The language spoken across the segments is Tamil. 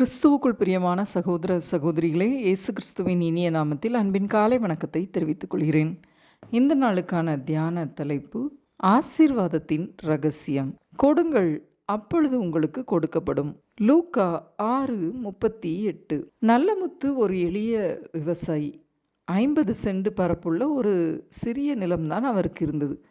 கிறிஸ்துவுக்குள் பிரியமான சகோதர சகோதரிகளே இயேசு கிறிஸ்துவின் இனிய நாமத்தில் அன்பின் காலை வணக்கத்தை தெரிவித்துக் கொள்கிறேன். இந்த நாளுக்கான தியான தலைப்பு ஆசீர்வாதத்தின் ரகசியம். கொடுங்கள் அப்பொழுது உங்களுக்கு கொடுக்கப்படும். லூக்கா ஆறு முப்பத்தி எட்டு. நல்லமுத்து ஒரு எளிய விவசாயி. ஐம்பது சென்ட் பரப்புள்ள ஒரு சிறிய நிலம்தான் அவருக்கு இருந்தது.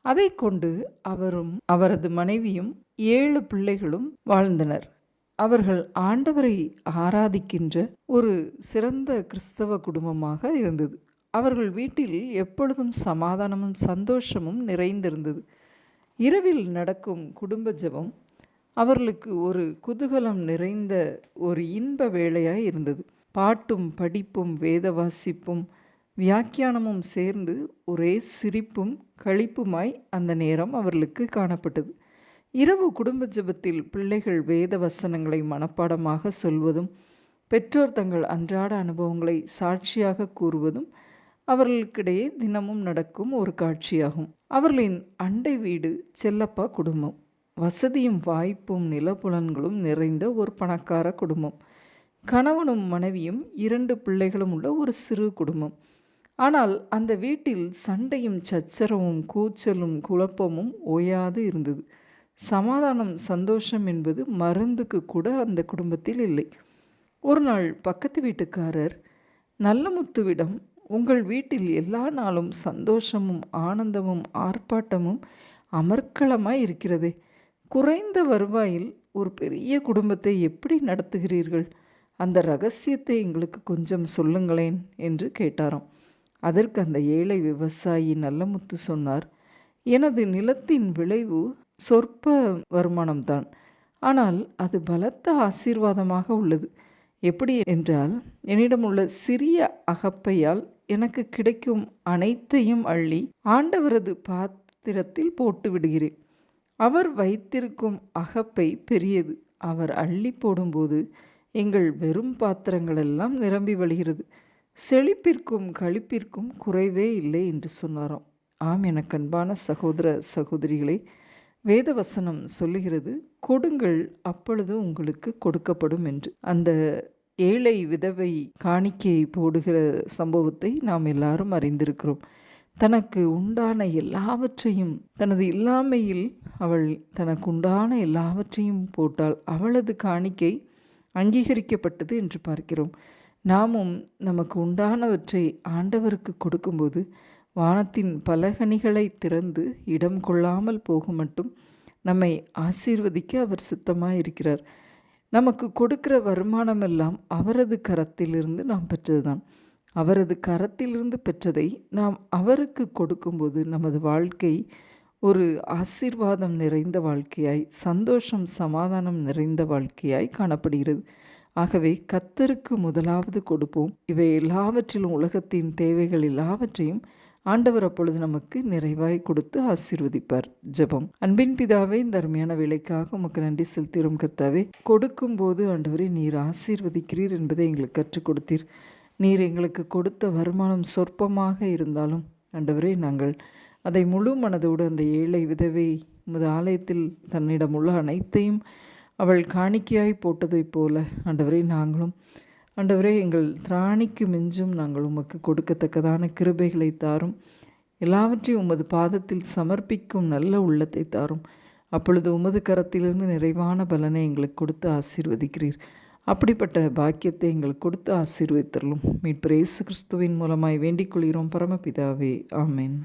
அதை கொண்டு அவரும் அவரது மனைவியும் ஏழு பிள்ளைகளும் வாழ்ந்தனர். அவர்கள் ஆண்டவரை ஆராதிக்கின்ற ஒரு சிறந்த கிறிஸ்தவ குடும்பமாக இருந்தது. அவர்கள் வீட்டில் எப்பொழுதும் சமாதானமும் சந்தோஷமும் நிறைந்திருந்தது. இரவில் நடக்கும் குடும்ப ஜபம் அவர்களுக்கு ஒரு குதூகலம் நிறைந்த ஒரு இன்ப வேலையாய் இருந்தது. பாட்டும் படிப்பும் வேத வாசிப்பும் வியாக்கியானமும் சேர்ந்து ஒரே சிரிப்பும் களிப்புமாய் அந்த நேரம் அவர்களுக்கு காணப்பட்டது. இரவு குடும்ப ஜெபத்தில் பிள்ளைகள் வேத வசனங்களை மனப்பாடமாக சொல்வதும் பெற்றோர் தங்கள் அன்றாட அனுபவங்களை சாட்சியாக கூறுவதும் அவர்களுக்கிடையே தினமும் நடக்கும் ஒரு காட்சியாகும். அவர்களின் அண்டை வீடு செல்லப்பா குடும்பம். வசதியும் வாய்ப்பும் நிலப்புலன்களும் நிறைந்த ஒரு பணக்கார குடும்பம். கணவனும் மனைவியும் இரண்டு பிள்ளைகளும் உள்ள ஒரு சிறு குடும்பம். ஆனால் அந்த வீட்டில் சண்டையும் சச்சரவும் கூச்சலும் குழப்பமும் ஓயாது இருந்தது. சமாதானம் சந்தோஷம் என்பது மருந்துக்கு கூட அந்த குடும்பத்தில் இல்லை. ஒரு நாள் பக்கத்து வீட்டுக்காரர் நல்லமுத்துவிடம் உங்கள் வீட்டில் எல்லா நாளும் சந்தோஷமும் ஆனந்தமும் ஆர்ப்பாட்டமும் அமர்க்களமாய் இருக்கிறதே. குறைந்த வருவாயில் ஒரு பெரிய குடும்பத்தை எப்படி நடத்துகிறீர்கள்? அந்த ரகசியத்தை எங்களுக்கு கொஞ்சம் சொல்லுங்களேன் என்று கேட்டாராம். அதற்கு அந்த ஏழை விவசாயி நல்லமுத்து சொன்னார் எனது நிலத்தின் விளைவு சொற்ப வருமானம்தான். ஆனால் அது பலத்த ஆசீர்வாதமாக உள்ளது. எப்படி என்றால் என்னிடம் உள்ள சிறிய அகப்பையால் எனக்கு கிடைக்கும் அனைத்தையும் அள்ளி ஆண்டவரது பாத்திரத்தில் போட்டு விடுகிறேன். அவர் வைத்திருக்கும் அகப்பை பெரியது. அவர் அள்ளி போடும்போது எங்கள் வெறும் பாத்திரங்கள் எல்லாம் நிரம்பி வழிகிறது. செழிப்பிற்கும் கழிப்பிற்கும் குறைவே இல்லை என்று சொன்னாராம். ஆம் என கண்பான சகோதர சகோதரிகளை வேதவசனம் சொல்லுகிறது கொடுங்கள் அப்பொழுது உங்களுக்கு கொடுக்கப்படும் என்று. அந்த ஏழை விதவை காணிக்கையை போடுகிற சம்பவத்தை நாம் எல்லாரும் அறிந்திருக்கிறோம். தனக்கு உண்டான எல்லாவற்றையும் தனது இல்லாமையில் அவள் தனக்கு உண்டான எல்லாவற்றையும் போட்டால் அவளது காணிக்கை அங்கீகரிக்கப்பட்டது என்று பார்க்கிறோம். நாமும் நமக்கு உண்டானவற்றை ஆண்டவருக்கு கொடுக்கும்போது வானத்தின் பலகணிகளை திறந்து இடம் கொள்ளாமல் போக மட்டும் நம்மை ஆசீர்வதிக்க அவர் சித்தமாக இருக்கிறார் நமக்கு கொடுக்கிற வருமானமெல்லாம் அவரது கரத்திலிருந்து நாம் பெற்றதுதான். அவரது கரத்திலிருந்து பெற்றதை நாம் அவருக்கு கொடுக்கும்போது நமது வாழ்க்கை ஒரு ஆசீர்வாதம் நிறைந்த வாழ்க்கையாய் சந்தோஷம் சமாதானம் நிறைந்த வாழ்க்கையாய் காணப்படுகிறது. ஆகவே கத்தருக்கு முதலாவது கொடுப்போம். இவை எல்லாவற்றிலும் உலகத்தின் தேவைகள் எல்லாவற்றையும் ஆண்டவர் அப்பொழுது நமக்கு நிறைவாய் கொடுத்து ஆசீர்வதிப்பார். ஜெபம். அன்பின் பிதாவே இந்த அருமையான வேலைக்காக உமக்கு நன்றி செலுத்திரும் கர்த்தாவே. கொடுக்கும்போது ஆண்டவரை நீர் ஆசீர்வதிக்கிறீர் என்பதை எங்களுக்கு கற்றுக் கொடுத்தீர். நீர் எங்களுக்கு கொடுத்த வருமானம் சொற்பமாக இருந்தாலும் ஆண்டவரே நாங்கள் அதை முழு மனதோடு அந்த ஏழை விதவை உமது ஆலயத்தில் தன்னிடம் உள்ள அனைத்தையும் அவள் காணிக்கையாய் போட்டதைப் போல ஆண்டவரே நாங்களும் ஆண்டவரே எங்கள் திராணிக்கு மிஞ்சும் நாங்கள் உமக்கு கொடுக்கத்தக்கதான கிருபைகளை தாரும். எல்லாவற்றையும் உமது பாதத்தில் சமர்ப்பிக்கும் நல்ல உள்ளத்தை தாரும். அப்பொழுது உமது கரத்திலிருந்து நிறைவான பலனை எங்களுக்கு கொடுத்து ஆசீர்வதிக்கிறீர். அப்படிப்பட்ட பாக்கியத்தை எங்களுக்கு கொடுத்து ஆசீர்வதித்தரலும் மீட்பு இயேசு கிறிஸ்துவின் மூலமாய் வேண்டிக் கொள்கிறோம். பரமபிதாவே ஆமேன்.